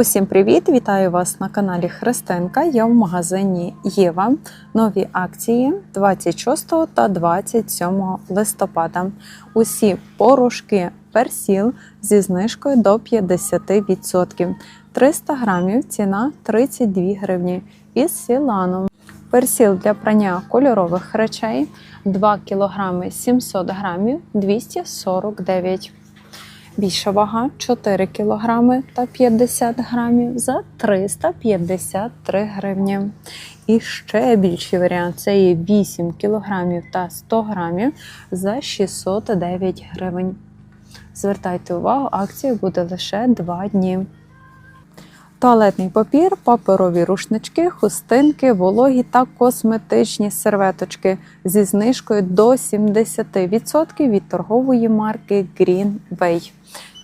Усім привіт! Вітаю вас на каналі Христинка. Я в магазині Єва. Нові акції 26 та 27 листопада. Усі порошки персіл зі знижкою до 50%. 300 грамів ціна 32 гривні. Із сіланом. Персіл для прання кольорових речей 2 кг 700 грамів 249 Більша вага 4 кг та 50 грамів за 353 гривні. І ще більший варіант це є 8 кг та 100 грамів за 609 гривень. Звертайте увагу, акція буде лише 2 дні. Туалетний папір, паперові рушнички, хустинки, вологі та косметичні серветочки зі знижкою до 70% від торгової марки Greenway.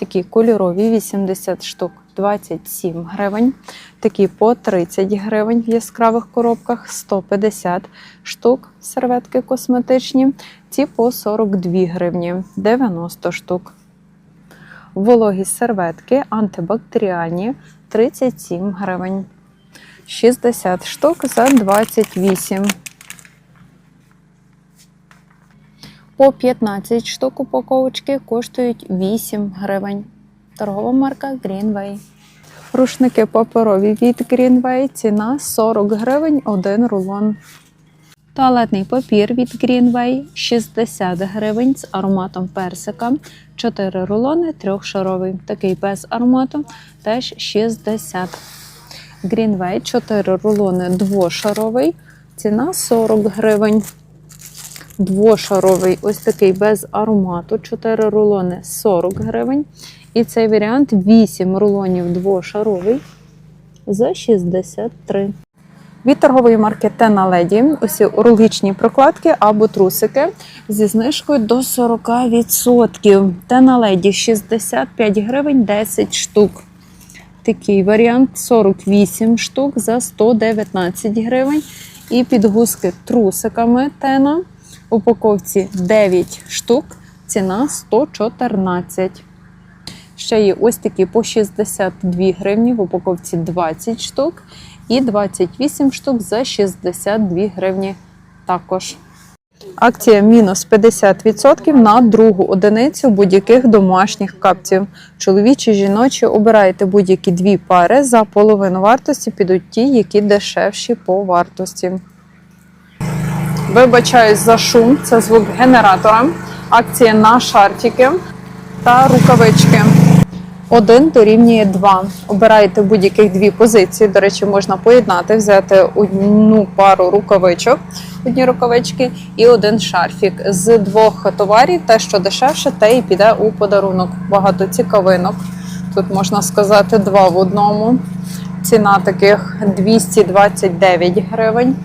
Такі кольорові 80 штук 27 гривень, такі по 30 гривень в яскравих коробках 150 штук серветки косметичні, ці по 42 гривні 90 штук. Вологі серветки антибактеріальні 37 гривень. 60 штук за 28. По 15 штук упаковочки коштують 8 гривень. Торгова марка Greenway. Рушники паперові від Greenway. Ціна 40 гривень 1 рулон. Туалетний папір від Greenway 60 гривень з ароматом персика. 4 рулони трьохшаровий. Такий без аромату теж 60. Greenway 4 рулони двошаровий. Ціна 40 гривень. Двошаровий, ось такий без аромату. 4 рулони 40 гривень. І цей варіант 8 рулонів двошаровий за 63. Від торгової марки Тена Леді усі урологічні прокладки або трусики зі знижкою до 40%. Тена Леді 65 гривень 10 штук. Такий варіант 48 штук за 119 гривень. І підгузки трусиками Тена. Упаковці 9 штук, ціна 114. Ще є ось такі по 62 гривні, в упаковці 20 штук. І 28 штук за 62 гривні також. Акція мінус 50% на другу одиницю будь-яких домашніх капців. Чоловічі, жіночі обираєте будь-які дві пари за половину вартості, підуть ті, які дешевші по вартості. Вибачаюсь за шум, це звук генератора. Акція на шартики та рукавички. Один дорівнює 2. Обираєте будь-яких дві позиції. До речі, можна поєднати, взяти одну пару рукавичок, одні рукавички і один шарфік. З двох товарів, те, що дешевше, те і піде у подарунок. Багато цікавинок. Тут можна сказати два в одному. Ціна таких 229 гривень.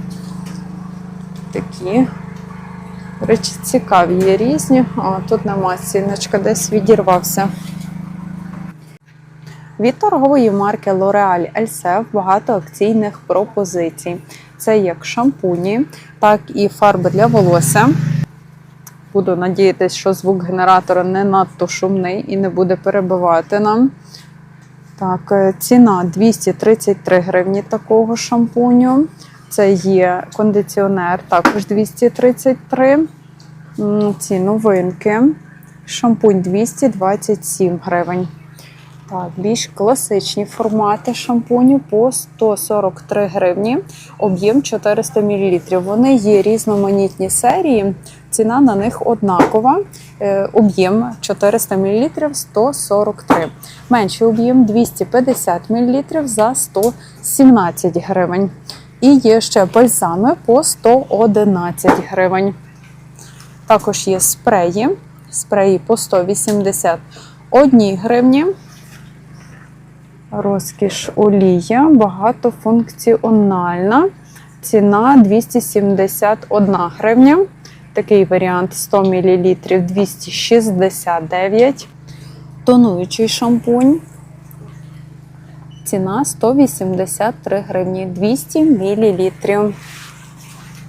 Такі. До речі, цікаві є різні. А тут нема ціночка, десь відірвався. Від торгової марки L'Oreal Elseve багато акційних пропозицій. Це як шампуні, так і фарби для волосся. Буду надіятися, що звук генератора не надто шумний і не буде перебивати нам. Так, е, ціна 233 гривні такого шампуню. Це є кондиціонер, також 233. М, Ці новинки. Шампунь 227 гривень. Так, більш класичні формати шампуню по 143 гривні, об'єм 400 мл. Вони є різноманітні серії, ціна на них однакова. Е, Об'єм 400 мл 143. Менший об'єм 250 мл за 117 гривень. І є ще бальзами по 111 гривень. Також є спреї. Спреї по 181 гривні. Розкіш олія, багатофункціональна. Ціна 271 гривня. Такий варіант 100 мл 269. Тонуючий шампунь. Ціна 183 гривні 200 мл.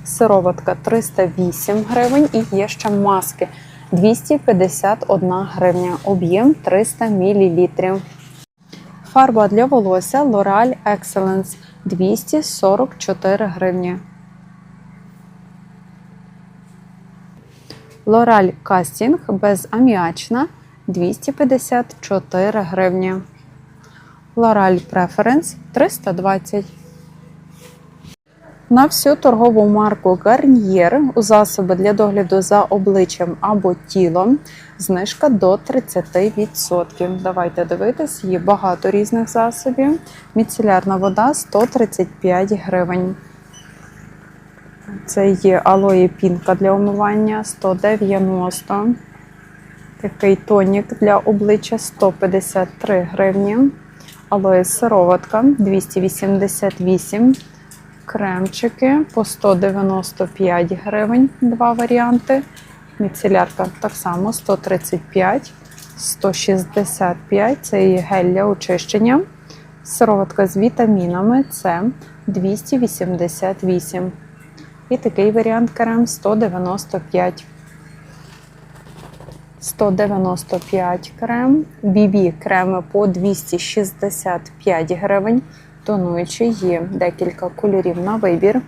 Сироватка 308 гривень і є ще маски 251 гривня. Об'єм 300 мл. Фарба для волосся L'Oreal Excellence 244 гривні. L'Oreal Casting безаміачна 254 гривні. L'Oreal Preference 320. На всю торгову марку Garnier у засоби для догляду за обличчям або тілом знижка до 30%. Давайте дивитись, є багато різних засобів. Міцелярна вода 135 гривень. Це є алої пінка для умивання 190. Такий тонік для обличчя 153 гривні. Алоє сироватка 288 Кремчики по 195 гривень, два варіанти. Міцелярка так само 135, 165 це є гель для очищення. Сироватка з вітамінами це 288. І такий варіант крем 195. 195 крем, BB креми по 265 гривень. Тонуючий є декілька кольорів на вибір.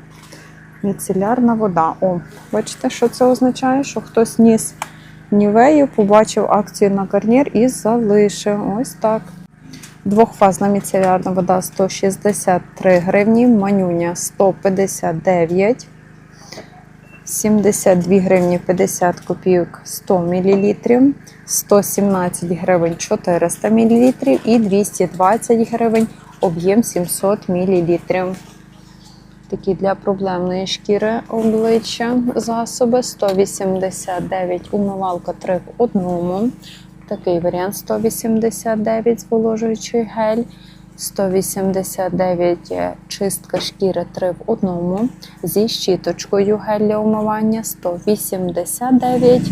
Міцелярна вода. О, бачите, що це означає? Що хтось ніс нівею, побачив акцію на гарнір і залишив. Ось так. Двохфазна міцелярна вода 163 гривні, манюня 159, 72 гривні 50 копійок 100 мл, 117 гривень 400 мл і 220 гривень об'єм 700 мл. Такі для проблемної шкіри обличчя засоби 189 умивалка 3 в одному. Такий варіант 189 зволожуючий гель. 189 чистка шкіри 3 в одному. Зі щіточкою гель для умивання 189.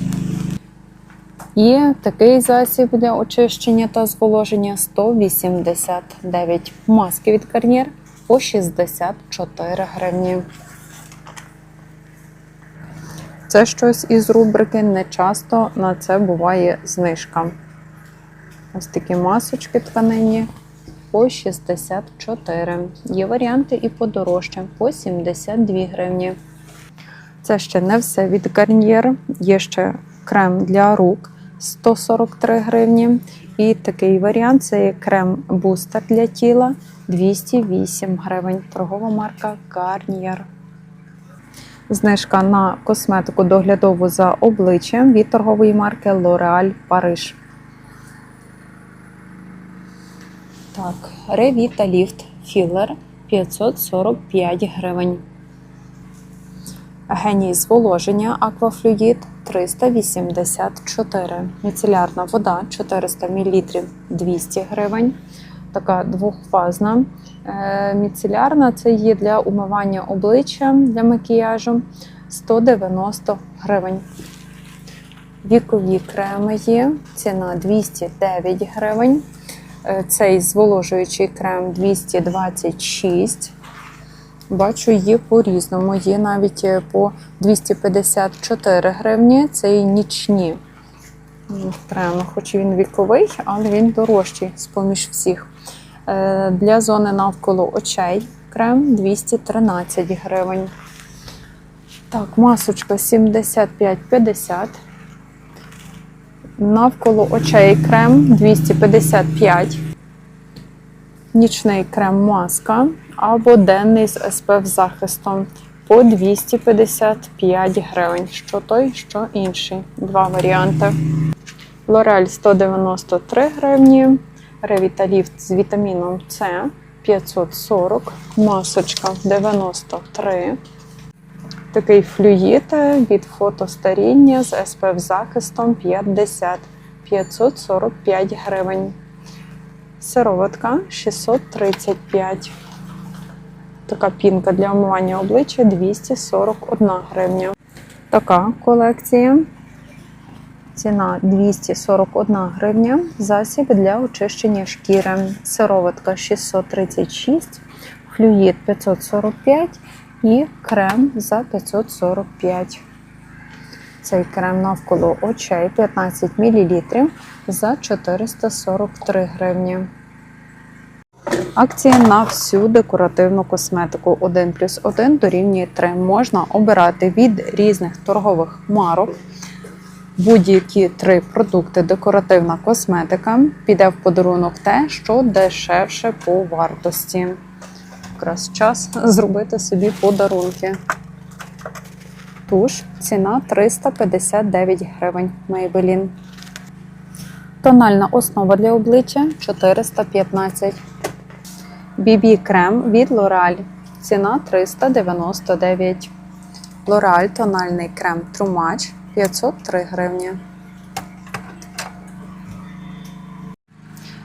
І такий засіб для очищення та зволоження 189. Маски від Garnier по 64 гривні. Це щось із рубрики не часто на це буває знижка. Ось такі масочки тканині по 64. Є варіанти і подорожче по 72 гривні. Це ще не все від Garnier. Є ще крем для рук 143 гривні. І такий варіант це крем-бустер для тіла 208 гривень. Торгова марка Garnier. Знижка на косметику доглядову за обличчям від торгової марки L'Oréal Paris. Так, Revitalift Filler 545 гривень. Геній зволоження Aquafluid 384. Міцелярна вода 400 мл 200 гривень. Така двохфазна е, міцелярна це є для умивання обличчя для макіяжу 190 гривень. Вікові креми є, ціна 209 гривень. Е, Цей зволожуючий крем 226. Бачу, є по-різному. Є навіть е, по 254 гривні. Це і нічні креми, хоч він віковий, але він дорожчий з-поміж всіх. Е, Для зони навколо очей крем 213 гривень. Так, масочка 75,50. Навколо очей крем 255. Нічний крем маска або денний з SPF захистом по 255 гривень. Що той, що інший. Два варіанти. L'Oreal 193 гривні. Revitalift з вітаміном С 540. Масочка 93. Такий флюїд від фотостаріння з SPF захистом 50 545 гривень. Сироватка 635. Така пінка для омивання обличчя 241 гривня. Така колекція. Ціна 241 гривня. Засіб для очищення шкіри. Сироватка 636, флюїд 545 і крем за 545. Цей крем навколо очей 15 мл за 443 гривні. Акція на всю декоративну косметику 1 плюс 1 дорівнює 3. Можна обирати від різних торгових марок. Будь-які три продукти декоративна косметика піде в подарунок те, що дешевше по вартості. Якраз час зробити собі подарунки. Туш ціна 359 гривень Maybelline. Тональна основа для обличчя 415. BB крем від L'Oreal. Ціна 399. L'Oreal тональний крем True Match 503 гривні.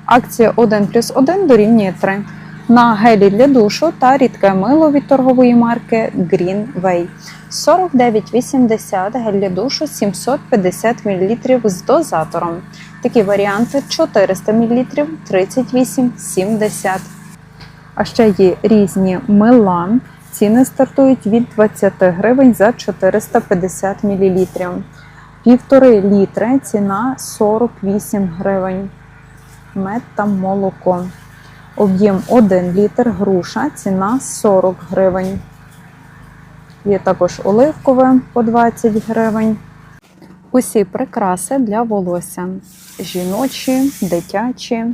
Акція 1 плюс 1 дорівнює 3. На гелі для душу та рідке мило від торгової марки Greenway. 49,80 гель для душу 750 мл з дозатором. Такі варіанти 400 мл 38,70. А ще є різні мила. Ціни стартують від 20 гривень за 450 мл. Півтори літри ціна 48 гривень. Мед та молоко. Об'єм 1 літр груша, ціна 40 гривень. Є також оливкове по 20 гривень. Усі прикраси для волосся. Жіночі, дитячі.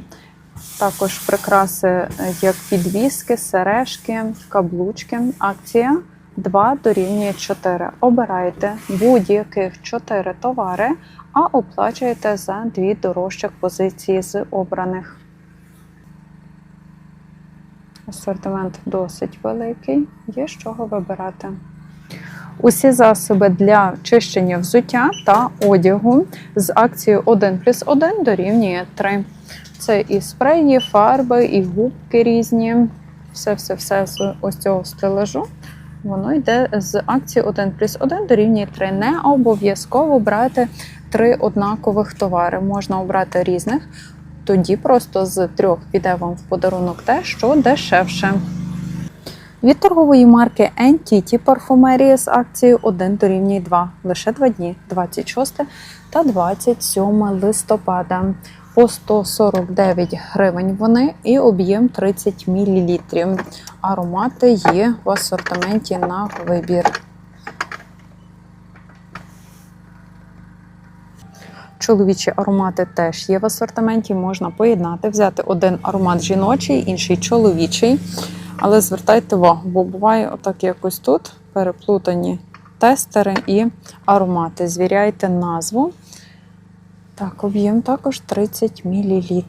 Також прикраси, як підвіски, сережки, каблучки. Акція 2 дорівнює 4. Обирайте будь-яких 4 товари, а оплачуєте за дві дорожчих позиції з обраних. Асортимент досить великий, є з чого вибирати. Усі засоби для чищення взуття та одягу з акцією 1 плюс 1 дорівнює 3. Це і спреї, фарби, і губки різні. Все-все-все з ось цього стелажу. Воно йде з акції 1 плюс 1 дорівнює 3. Не обов'язково брати три однакових товари. Можна обрати різних. Тоді просто з трьох піде вам в подарунок те, що дешевше. Від торгової марки Entity парфумерія з акцією 1 дорівнює 2. Лише 2 дні 26 та 27 листопада. По 149 гривень вони і об'єм 30 мл. Аромати є в асортименті на вибір. Чоловічі аромати теж є в асортименті. Можна поєднати, взяти один аромат жіночий, інший чоловічий. Але звертайте увагу, бо буває отак якось тут переплутані тестери і аромати. Звіряйте назву. Так, об'єм також 30 мл.